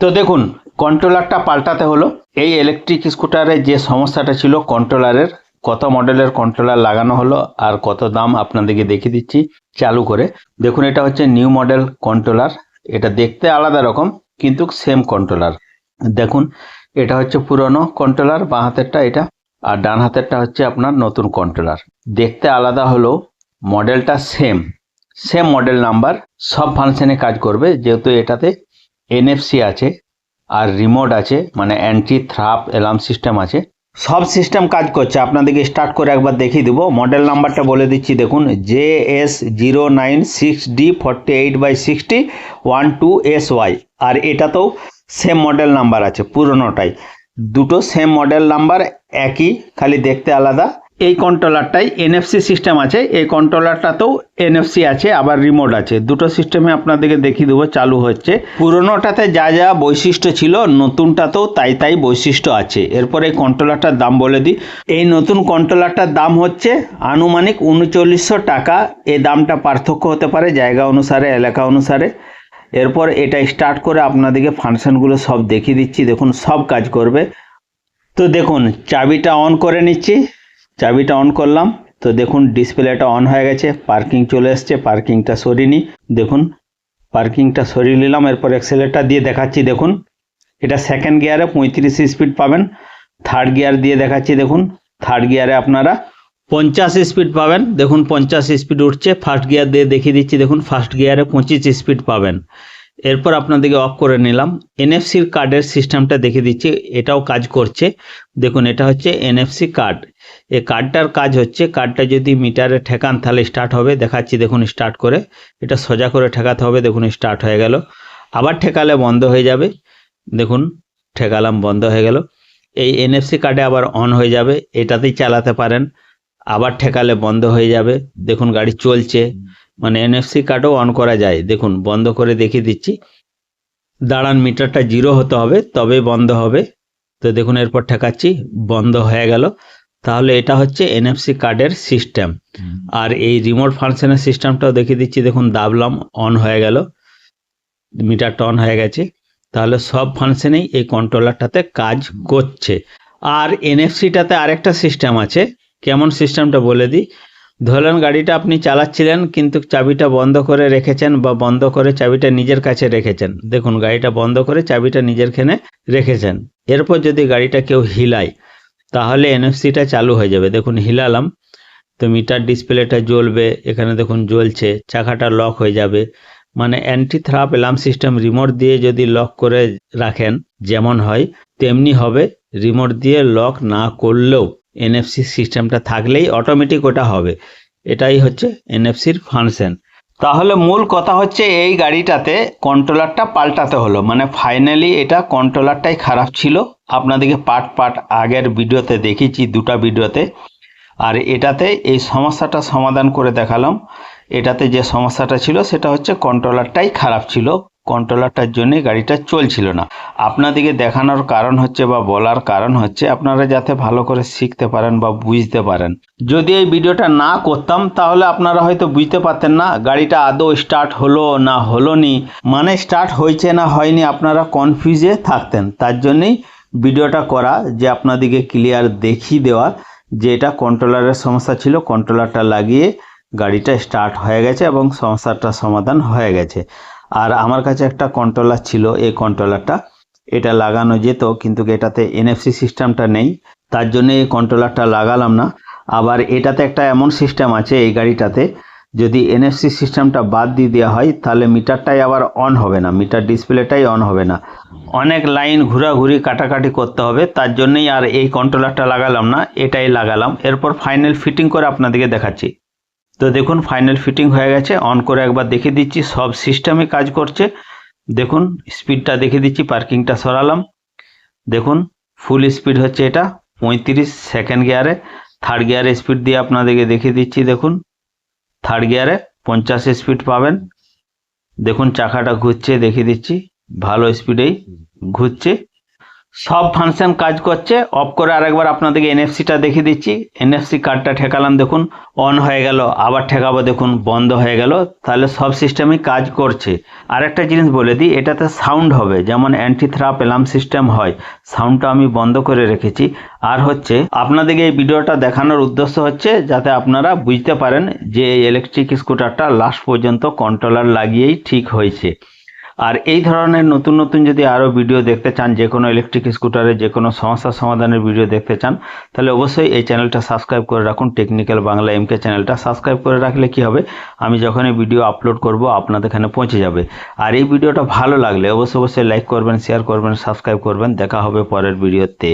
তো দেখুন কন্ট্রোলারটা পাল্টাতে হলো। এই ইলেকট্রিক স্কুটারে যে সমস্যাটা ছিল কন্ট্রোলারের কত মডেলের কন্ট্রোলার লাগানো হলো আর কত দাম আপনাদেরকে দেখিয়ে দিচ্ছি চালু করে। দেখুন, এটা হচ্ছে নিউ মডেল কন্ট্রোলার এটা দেখতে আলাদা রকম, কিন্তু সেম কন্ট্রোলার দেখুন, এটা হচ্ছে পুরনো কন্ট্রোলার বাঁ হাতেরটা এটা, আর ডান হাতেরটা হচ্ছে আপনার নতুন কন্ট্রোলার দেখতে আলাদা হলেও মডেলটা সেম সেম মডেল নাম্বার সব ফাংশনে কাজ করবে, যেহেতু এটাতে এনএফসি আছে, আর রিমোট আছে মানে অ্যান্টি থ্রাপ অ্যালার্ম সিস্টেম আছে। সব সিস্টেম কাজ করছে। আপনাদেরকে স্টার্ট করে একবার দেখিয়ে দিব। মডেল নাম্বারটা বলে দিচ্ছি, দেখুন J S zero nine six D forty eight by sixty one two S Y R এটাতেও সেম মডেল নাম্বার আছে, পুরোনোটাই। দুটো সেম মডেল নাম্বার একই, খালি দেখতে আলাদা। এই কন্ট্রোলারটাই এনএফসি সিস্টেম আছে। এই কন্ট্রোলারটাতেও এনএফসি আছে, আবার রিমোট আছে। দুটো সিস্টেমে আপনাদেরকে দেখিয়ে দেবো, চালু হচ্ছে। পুরোনোটাতে যা যা বৈশিষ্ট্য ছিল, নতুনটাতেও তাই তাই বৈশিষ্ট্য আছে। এরপর এই কন্ট্রোলারটার দাম বলে দিই। এই নতুন কন্ট্রোলারটার দাম হচ্ছে আনুমানিক উনচল্লিশশো টাকা। এই দামটা পার্থক্য হতে পারে জায়গা অনুসারে, এলাকা অনুসারে। এরপর এটা স্টার্ট করে আপনাদেরকে ফাংশনগুলো সব দেখিয়ে দিচ্ছি। দেখুন, সব কাজ করবে। তো দেখুন, চাবিটা অন করে নিচ্ছি। চাবিটা অন করলাম। তো দেখুন ডিসপ্লেটা অন হয়ে গেছে পার্কিং চলে এসছে পার্কিংটা সরিয়ে নিই দেখুন পার্কিংটা সরিয়ে নিলাম, এরপর এক্সেলেটার দিয়ে দেখাচ্ছি, দেখুন। এটা সেকেন্ড গিয়ারে পঁয়ত্রিশ স্পিড পাবেন। থার্ড গিয়ার দিয়ে দেখাচ্ছি, দেখুন। থার্ড গিয়ারে আপনারা পঞ্চাশ স্পিড পাবেন। দেখুন, পঞ্চাশ স্পিড উঠছে। ফার্স্ট গিয়ার দিয়ে দেখিয়ে দিচ্ছি, দেখুন ফার্স্ট গিয়ারে পঁচিশ স্পিড পাবেন। এরপর আপনাদেরকে অফ করে নিলাম। এনএফসির কার্ডের সিস্টেমটা দেখিয়ে দিচ্ছি, এটাও কাজ করছে। দেখুন, এটা হচ্ছে এনএফসি কার্ড এই কার্ডটার কাজ হচ্ছে কার্ডটা যদি মিটারে ঠেকান, তাহলে স্টার্ট হবে। দেখাচ্ছি, দেখুন স্টার্ট করে। এটা সোজা করে ঠেকাতে হবে, দেখুন স্টার্ট হয়ে গেল। আবার ঠেকালে বন্ধ হয়ে যাবে। দেখুন, ঠেকালাম, বন্ধ হয়ে গেল। এই এনএফসি কার্ডে আবার অন হয়ে যাবে। এটাতেই চালাতে পারেন। আবার ঠেকালে বন্ধ হয়ে যাবে। দেখুন, গাড়ি চলছে। মানে এনএফসি কার্ডও অন করা যায়। দেখুন বন্ধ করে দেখিয়ে দিচ্ছি। দাঁড়ান মিটারটা জিরো হতে হবে তবে বন্ধ হবে। তো দেখুন এরপর ঠেকাচ্ছি বন্ধ হয়ে গেল। তাহলে এটা হচ্ছে এনএফসি কার্ডের সিস্টেম আর এই রিমোট ফাংশনের সিস্টেমটাও দেখিয়ে দিচ্ছি। দেখুন দাবলাম অন হয়ে গেল। মিটারটা অন হয়ে গেছে। তাহলে সব ফাংশনেই এই কন্ট্রোলারটাতে কাজ করছে। আর এনএফসিটাতে আরেকটা সিস্টেম আছে। কেমন সিস্টেমটা বলে দিই? ধরলেন গাড়িটা আপনি চালাচ্ছিলেন, কিন্তু চাবিটা বন্ধ করে রেখেছেন বা বন্ধ করে চাবিটা নিজের কাছে রেখেছেন। দেখুন, গাড়িটা বন্ধ করে চাবিটা নিজের খেনে রেখেছেন। এরপর যদি গাড়িটা কেউ হিলায়, তাহলে এনএফসিটা চালু হয়ে যাবে। দেখুন, হিলালাম, তো মিটার ডিসপ্লেটা জ্বলবে, এখানে দেখুন জ্বলছে, চাকাটা লক হয়ে যাবে। মানে অ্যান্টি থ্রাপ অ্যালার্ম সিস্টেম রিমোট দিয়ে যদি লক করে রাখেন, যেমন হয়, তেমনি হবে। রিমোট দিয়ে লক না করলেও এনএফসি সিস্টেমটা থাকলেই অটোমেটিক ওটা হবে। এটাই হচ্ছে এনএফসির ফাংশন তাহলে মূল কথা হচ্ছে এই গাড়িটাতে কন্ট্রোলারটা পাল্টাতে হলো। মানে ফাইনালি এটা কন্ট্রোলারটাই খারাপ ছিল। আপনাদেরকে পার্ট পার্ট আগের ভিডিওতে দেখিয়েছি, দুটো ভিডিওতে। আর এটাতে এই সমস্যাটা সমাধান করে দেখালাম। এটাতে যে সমস্যাটা ছিল, সেটা হচ্ছে কন্ট্রোলারটাই খারাপ ছিল। কন্ট্রোলারটার জন্য গাড়িটা চলছিল না। আপনাদেরকে দেখানোর কারণ হচ্ছে বা বলার কারণ হচ্ছে আপনারা যাতে ভালো করে শিখতে পারেন বা বুঝতে পারেন। যদি এই ভিডিওটা না করতাম তাহলে আপনারা হয়তো বুঝতে পারতেন না, গাড়িটা আদৌ স্টার্ট হলো না হলো নি মানে স্টার্ট হয়েছে না হয়নি আপনারা কনফিউজে থাকতেন। তার জন্যই ভিডিওটা করা, যে আপনাদেরকে ক্লিয়ার দেখিয়ে দেওয়া যে এটা কন্ট্রোলারের সমস্যা ছিল কন্ট্রোলারটা লাগিয়ে গাড়িটা স্টার্ট হয়ে গেছে এবং সমস্যাটার সমাধান হয়ে গেছে। আর আমার কাছে একটা কন্ট্রোলার ছিল, এই কন্ট্রোলারটা এটা লাগানো যেত, কিন্তু এটাতে এনএফসি সিস্টেমটা নেই, তার জন্য এই কন্ট্রোলারটা লাগালাম না। আবার এটাতে একটা এমন সিস্টেম আছে এই গাড়িটাতে, যদি এনএফসি সিস্টেমটা বাদ দিয়ে দেওয়া হয়, তাহলে মিটারটাই আবার অন হবে না, মিটার ডিসপ্লেটাই অন হবে না। অনেক লাইন ঘোরাঘুরি কাটাকাটি করতে হবে, তার জন্যই আর এই কন্ট্রোলারটা লাগালাম না, এটাই লাগালাম। এরপর ফাইনাল ফিটিং করে আপনাদেরকে দেখাচ্ছি। তো দেখুন ফাইনাল ফিটিং হয়ে গেছে। অন করে একবার দেখে দিচ্ছি, সব সিস্টেমে কাজ করছে। দেখুন স্পিডটা দেখে দিচ্ছি পার্কিংটা সরালাম। দেখুন ফুল স্পিড হচ্ছে এটা, পঁয়ত্রিশ সেকেন্ড গিয়ারে থার্ড গিয়ারে স্পিড দিয়ে আপনাদেরকে দেখিয়ে দিচ্ছি, দেখুন। থার্ড গিয়ারে পঞ্চাশ স্পিড পাবেন। দেখুন, চাকাটা ঘুরছে, দেখিয়ে দিচ্ছি। ভালো স্পিডেই ঘুরছে। সব ফাংশন কাজ করছে। অফ করে আরেকবার আপনাদেরকে এনএফসিটা দেখিয়ে দিচ্ছি। এনএফসি কার্ডটা ঠেকালাম, দেখুন অন হয়ে গেল, আবার ঠেকাবো, দেখুন, বন্ধ হয়ে গেল। তাহলে সব সিস্টেমই কাজ করছে। আরেকটা জিনিস বলে দিই, এটাতে সাউন্ড হবে, যেমন অ্যান্টি থ্রাপ অ্যালার্ম সিস্টেম হয় সাউন্ডটা আমি বন্ধ করে রেখেছি। আর হচ্ছে, আপনাদেরকে এই ভিডিওটা দেখানোর উদ্দেশ্য হচ্ছে, যাতে আপনারা বুঝতে পারেন যে এই ইলেকট্রিক স্কুটারটা লাস্ট পর্যন্ত কন্ট্রোলার লাগিয়েই ঠিক হয়েছে। আর এই ধরনের নতুন নতুন যদি আরও ভিডিও দেখতে চান যে কোনো ইলেকট্রিক স্কুটারের যে কোনো সমস্যা সমাধানের ভিডিও দেখতে চান, তাহলে অবশ্যই এই চ্যানেলটা সাবস্ক্রাইব করে রাখুন টেকনিক্যাল বাংলা এমকে চ্যানেলটা সাবস্ক্রাইব করে রাখলে কি হবে? আমি যখনই ভিডিও আপলোড করব, আপনাদের এখানে পৌঁছে যাবে। আর এই ভিডিওটা ভালো লাগলে অবশ্যই অবশ্যই লাইক করবেন শেয়ার করবেন সাবস্ক্রাইব করবেন। দেখা হবে পরের ভিডিওতে।